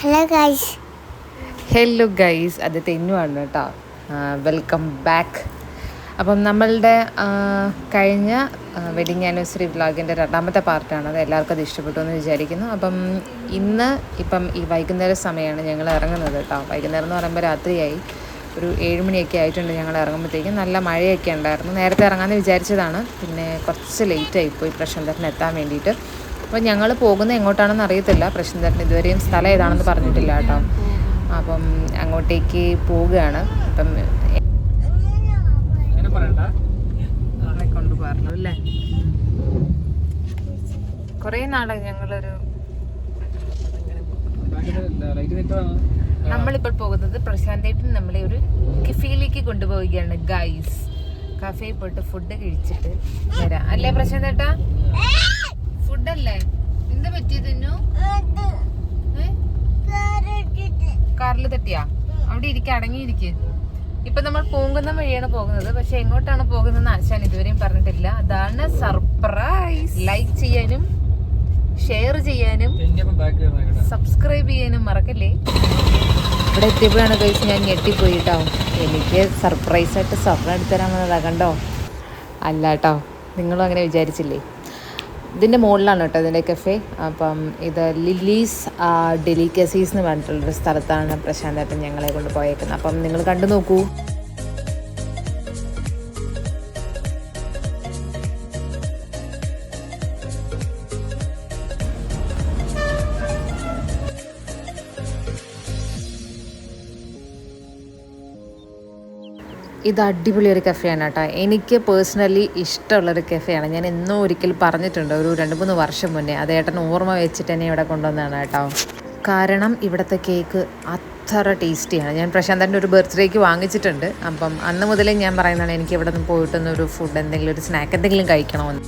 Hello guys hello guys അത് തെന്നുവാണ് കേട്ടോ. Welcome back അപ്പം നമ്മളുടെ കഴിഞ്ഞ വെഡിങ് ആനിവേഴ്സറി വ്ളോഗിന്റെ രണ്ടാമത്തെ പാർട്ടാണ് അത് എല്ലാവർക്കും അത് ഇഷ്ടപ്പെട്ടു എന്ന് വിചാരിക്കുന്നു. അപ്പം ഇന്ന് ഇപ്പം ഈ വൈകുന്നേര സമയമാണ് ഞങ്ങൾ ഇറങ്ങുന്നത് കേട്ടോ. വൈകുന്നേരം എന്ന് പറയുമ്പോൾ രാത്രിയായി. ഒരു ഏഴ് മണിയൊക്കെ ആയിട്ടുണ്ട് ഞങ്ങൾ ഇറങ്ങുമ്പോഴത്തേക്കും നല്ല മഴയൊക്കെ ഉണ്ടായിരുന്നു. നേരത്തെ ഇറങ്ങാമെന്ന് വിചാരിച്ചതാണ്. പിന്നെ കുറച്ച് ലേറ്റ് പോയി പ്രശാന്തത്തിന് എത്താൻ വേണ്ടിയിട്ട്. അപ്പോൾ ഞങ്ങൾ പോകുന്നത് എങ്ങോട്ടാണെന്ന് അറിയത്തില്ല. പ്രശ്നത്തിന് ഇതുവരെയും സ്ഥലം ഏതാണെന്ന് പറഞ്ഞിട്ടില്ല കേട്ടോ. അപ്പം അങ്ങോട്ടേക്ക് പോവുകയാണ്. അപ്പം കൊണ്ട് പറഞ്ഞു അല്ലേ? കുറേ നാളായി ഞങ്ങളൊരു നമ്മളിപ്പോൾ പോകുന്നത് പ്രശാന്തേട്ടൻ നമ്മളെ ഒരു കഫേയിലേക്ക് കൊണ്ടുപോവുകയാണ് ഗൈസ് കഫേയിൽ പോയിട്ട് ഫുഡ് കഴിച്ചിട്ട് വരാം. അല്ലേ പ്രശാന്തേട്ടാ ഫുഡല്ലേ? എന്താ പറ്റിയത് കാറിൽ തട്ടിയാ? അവിടെ ഇരിക്ക അടങ്ങിയിരിക്ക് ഇപ്പൊ നമ്മൾ പൂങ്കുന്നം വഴിയാണ് പോകുന്നത്. പക്ഷെ എങ്ങോട്ടാണ് പോകുന്നതെന്ന് ആശാൻ ഇതുവരെയും പറഞ്ഞിട്ടില്ല. അതാണ് സർപ്രൈസ്. ലൈക്ക് ചെയ്യാനും ഷെയർ ചെയ്യാനും സബ്സ്ക്രൈബ് ചെയ്യാനും മറക്കല്ലേ? ഇവിടെ എത്തിയപ്പോഴാണ് കഴിച്ച് ഞാൻ ഞെട്ടിപ്പോയി കേട്ടോ എനിക്ക് സർപ്രൈസ് ആയിട്ട് സ്വർണം എടുത്തരാമെന്നതാ കണ്ടോ? അല്ല കേട്ടോ നിങ്ങളും അങ്ങനെ വിചാരിച്ചില്ലേ? ഇതിന്റെ മുകളിലാണ് കേട്ടോ ഇതിന്റെ കഫേ അപ്പം ഇത് ലില്ലീസ് ഡെലിക്കസീസ് എന്ന് പറഞ്ഞിട്ടുള്ളൊരു സ്ഥലത്താണ് പ്രശാന്തേട്ടൻ ഞങ്ങളെ കൊണ്ട് പോയേക്കുന്നത്. അപ്പം നിങ്ങൾ കണ്ടു നോക്കൂ. ഇത് അടിപൊളി ഒരു കഫേയാണ് കേട്ടോ എനിക്ക് പേഴ്സണലി ഇഷ്ടമുള്ളൊരു കഫേയാണ് ഞാൻ എന്നോ ഒരിക്കൽ പറഞ്ഞിട്ടുണ്ട് ഒരു രണ്ട് മൂന്ന് വർഷം മുന്നേ. അത് ഏട്ടൻ ഓർമ്മ വെച്ചിട്ട് തന്നെ ഇവിടെ കൊണ്ടുവന്നതാണ് കേട്ടോ കാരണം ഇവിടുത്തെ കേക്ക് അത്ര ടേസ്റ്റിയാണ് ഞാൻ പ്രശാന്തന്റെ ഒരു ബർത്ത്ഡേക്ക് വാങ്ങിച്ചിട്ടുണ്ട്. അപ്പം അന്ന് മുതലേ ഞാൻ പറയുന്നതാണ് എനിക്ക് ഇവിടെ നിന്ന് പോയിട്ടൊന്നൊരു ഫുഡ് എന്തെങ്കിലും ഒരു സ്നാക്ക് എന്തെങ്കിലും കഴിക്കണമെന്ന്.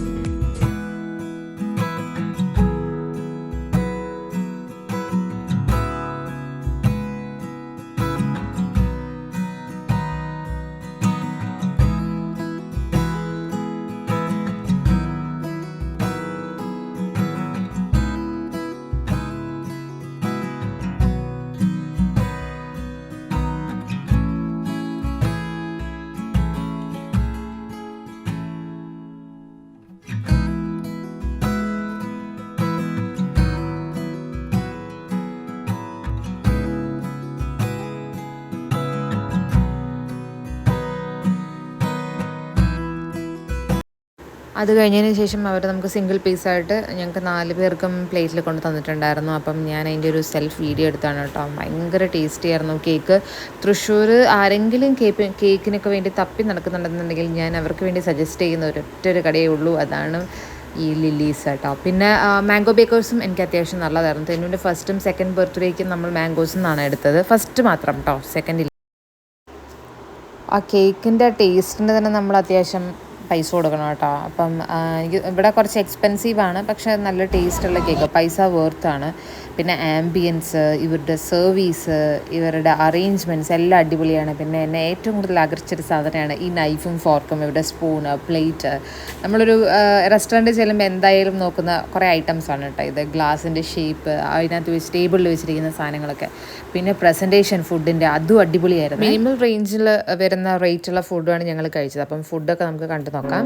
അത് കഴിഞ്ഞതിന് ശേഷം അവർ നമുക്ക് സിംഗിൾ പീസായിട്ട് ഞങ്ങൾക്ക് നാല് പേർക്കും പ്ലേറ്റിൽ കൊണ്ട് തന്നിട്ടുണ്ടായിരുന്നു. അപ്പം ഞാൻ അതിന്റെ ഒരു സെൽഫ് വീഡിയോ എടുത്താണ് കേട്ടോ. ഭയങ്കര ടേസ്റ്റി ആയിരുന്നു കേക്ക് തൃശ്ശൂർ ആരെങ്കിലും കേക്ക് കേക്കിനൊക്കെ വേണ്ടി തപ്പി നടക്കുന്നുണ്ടെന്നുണ്ടെങ്കിൽ ഞാൻ അവർക്ക് വേണ്ടി സജസ്റ്റ് ചെയ്യുന്ന ഒരൊറ്റ ഒരു കടയേ ഉള്ളൂ. അതാണ് ഈ ലില്ലീസ് കേട്ടോ പിന്നെ മാംഗോ ബേക്കേഴ്സും എനിക്ക് അത്യാവശ്യം നല്ലതായിരുന്നു. തെന്നുവിന്റെ ഫസ്റ്റും സെക്കൻഡ് ബർത്ത്ഡേക്കും നമ്മൾ മാംഗോസ് നിന്നാണ് എടുത്തത്. ഫസ്റ്റ് മാത്രം കേട്ടോ സെക്കൻഡ് ആ കേക്കിന്റെ ടേസ്റ്റിന് തന്നെ നമ്മൾ അത്യാവശ്യം പൈസ കൊടുക്കണം കേട്ടോ. അപ്പം എനിക്ക് ഇവിടെ കുറച്ച് എക്സ്പെൻസീവ് ആണ് പക്ഷേ നല്ല ടേസ്റ്റുള്ള കേക്ക് പൈസ വേർത്താണ് പിന്നെ ആംബിയൻസ് ഇവരുടെ സർവീസ് ഇവരുടെ അറേഞ്ച്മെന്റ്സ് എല്ലാം അടിപൊളിയാണ്. പിന്നെ എന്നെ ഏറ്റവും കൂടുതൽ ആകർഷിച്ചൊരു സാധനമാണ് ഈ നൈഫും ഫോർക്കും ഇവരുടെ സ്പൂണ് പ്ലേറ്റ് നമ്മളൊരു റെസ്റ്റോറന്റിൽ ചെല്ലുമ്പോൾ എന്തായാലും നോക്കുന്ന കുറേ ഐറ്റംസ് ആണ് കേട്ടോ ഇത്. ഗ്ലാസിന്റെ ഷേപ്പ് അതിനകത്ത് വെച്ച് ടേബിളിൽ വെച്ചിരിക്കുന്ന സാധനങ്ങളൊക്കെ. പിന്നെ പ്രസന്റേഷൻ ഫുഡിന്റെ അതും അടിപൊളിയായിരുന്നു. മിനിമം റേഞ്ചിൽ വരുന്ന റേറ്റുള്ള ഫുഡാണ് ഞങ്ങൾ കഴിച്ചത്. അപ്പം ഫുഡൊക്കെ നമുക്ക് കണ്ടു നോക്കാം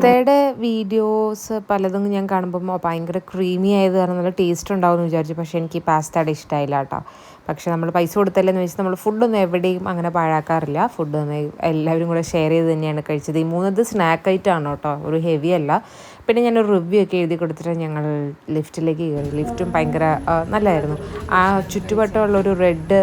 പാസ്തയുടെ വീഡിയോസ് പലതും ഞാൻ കാണുമ്പോൾ ഭയങ്കര ക്രീമി ആയത് കാരണം നല്ല ടേസ്റ്റ് ഉണ്ടാവുമെന്ന് വിചാരിച്ചു. പക്ഷേ എനിക്ക് പാസ്തയുടെ ഇഷ്ടമായില്ല കേട്ടോ. പക്ഷേ നമ്മൾ പൈസ കൊടുത്തല്ലെന്ന് വെച്ചാൽ നമ്മൾ ഫുഡൊന്നും എവിടെയും അങ്ങനെ പാഴാക്കാറില്ല. ഫുഡ് എല്ലാവരും കൂടെ ഷെയർ ചെയ്ത് തന്നെയാണ് കഴിച്ചത്. ഈ മൂന്നത് സ്നാക്ക് ആണ് കേട്ടോ. ഒരു ഹെവി അല്ല. പിന്നെ ഞാനൊരു റിവ്യൂ ഒക്കെ എഴുതി കൊടുത്തിട്ട് ഞങ്ങൾ ലിഫ്റ്റിലേക്ക് കയറി. ലിഫ്റ്റും ഭയങ്കര നല്ലതായിരുന്നു ആ ചുറ്റുവട്ടമുള്ള ഒരു റെഡ്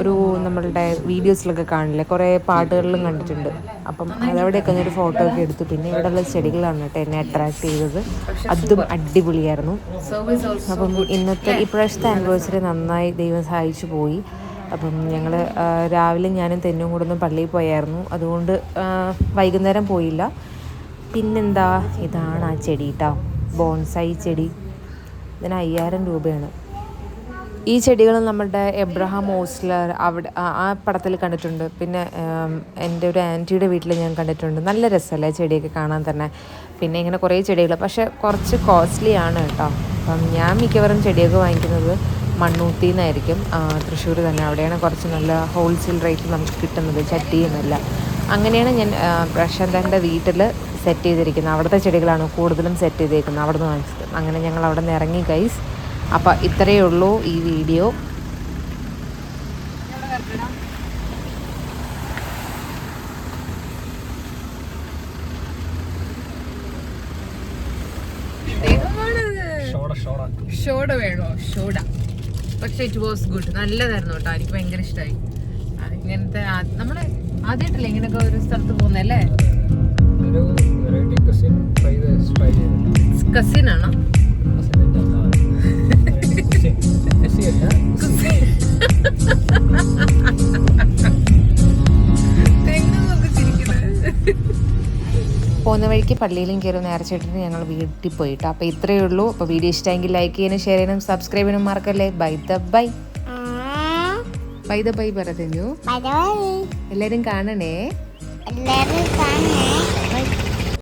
ഒരു നമ്മളുടെ വീഡിയോസിലൊക്കെ കാണില്ലേ? കുറേ പാട്ടുകളിലും കണ്ടിട്ടുണ്ട്. അപ്പം അതവിടെയൊക്കെ ഞാൻ ഒരു ഫോട്ടോ ഒക്കെ എടുത്തു. പിന്നെ ഇവിടെയുള്ള ചെടികളാണ് കേട്ടോ എന്നെ അട്രാക്ട് ചെയ്തത്. അതും അടിപൊളിയായിരുന്നു. അപ്പം ഇന്നത്തെ ഇപ്രാവശ്യത്തെ ആനിവേഴ്സറി നന്നായി ദൈവം സഹായിച്ചു പോയി. അപ്പം ഞങ്ങൾ രാവിലെ ഞാനും തെന്നും കൂടെ ഒന്ന് പള്ളിയിൽ പോയായിരുന്നു. അതുകൊണ്ട് വൈകുന്നേരം പോയില്ല. പിന്നെന്താ? ഇതാണ് ആ ചെടി കേട്ടോ ബോൺസായി ചെടി. ഇതിന് അയ്യായിരം രൂപയാണ്. ഈ ചെടികൾ നമ്മുടെ എബ്രഹാം ഓസ്ലർ അവിടെ ആ- പടത്തിൽ കണ്ടിട്ടുണ്ട്. പിന്നെ എന്റെ ഒരു ആന്റിയുടെ വീട്ടിൽ ഞാൻ കണ്ടിട്ടുണ്ട്. നല്ല രസമല്ലേ ചെടിയൊക്കെ കാണാൻ തന്നെ. പിന്നെ ഇങ്ങനെ കുറേ ചെടികൾ പക്ഷേ കുറച്ച് കോസ്റ്റ്ലി ആണ് കേട്ടോ. അപ്പം ഞാൻ മിക്കവാറും ചെടിയൊക്കെ വാങ്ങിക്കുന്നത് മണ്ണൂത്തി നിന്നായിരിക്കും തൃശ്ശൂർ തന്നെ. അവിടെയാണ് കുറച്ച് നല്ല ഹോൾസെയിൽ റേറ്റ് നമുക്ക് കിട്ടുന്നത് ചട്ടി എന്നല്ല അങ്ങനെയാണ് ഞാൻ പ്രശാന്തന്റെ വീട്ടിൽ സെറ്റ് ചെയ്തിരിക്കുന്നത്. അവിടുത്തെ ചെടികളാണ് കൂടുതലും സെറ്റ് ചെയ്തേക്കുന്നത്. അവിടെ നിന്ന് വാങ്ങിച്ചത്. അങ്ങനെ ഞങ്ങൾ അവിടെ നിന്ന് ഇറങ്ങി ഗൈസ് അപ്പോൾ ഇത്രയേ ഉള്ളൂ ഈ വീഡിയോ. ഷോഡ വേണോ? ഷോഡ. പക്ഷെ ഇറ്റ് വാസ് ഗുഡ് നല്ലതായിരുന്നു കേട്ടോ. എനിക്ക് ഭയങ്കര ഇഷ്ടമായി ഇങ്ങനത്തെ നമ്മൾ ആദ്യമായിട്ടല്ലേ ഇങ്ങനെയൊക്കെ ഒരു സ്ഥലത്ത് പോകുന്നല്ലേ കസിൻ ആണോ? പോകുന്ന വഴിക്ക് പള്ളിയിലും കയറി നേർച്ചയിട്ടിട്ട് ഞങ്ങൾ വീട്ടിൽ പോയിട്ട്. അപ്പോൾ ഇത്രയേ ഉള്ളൂ. അപ്പോൾ വീഡിയോ ഇഷ്ടമെങ്കിൽ ലൈക്ക് ചെയ്യാനും ഷെയർ ചെയ്യാനും സബ്സ്ക്രൈബ് ചെയ്യാനും മറക്കല്ലേ? By the by by the by പറഞ്ഞു എല്ലാവരും കാണണേ? എല്ലാവരും കാണേ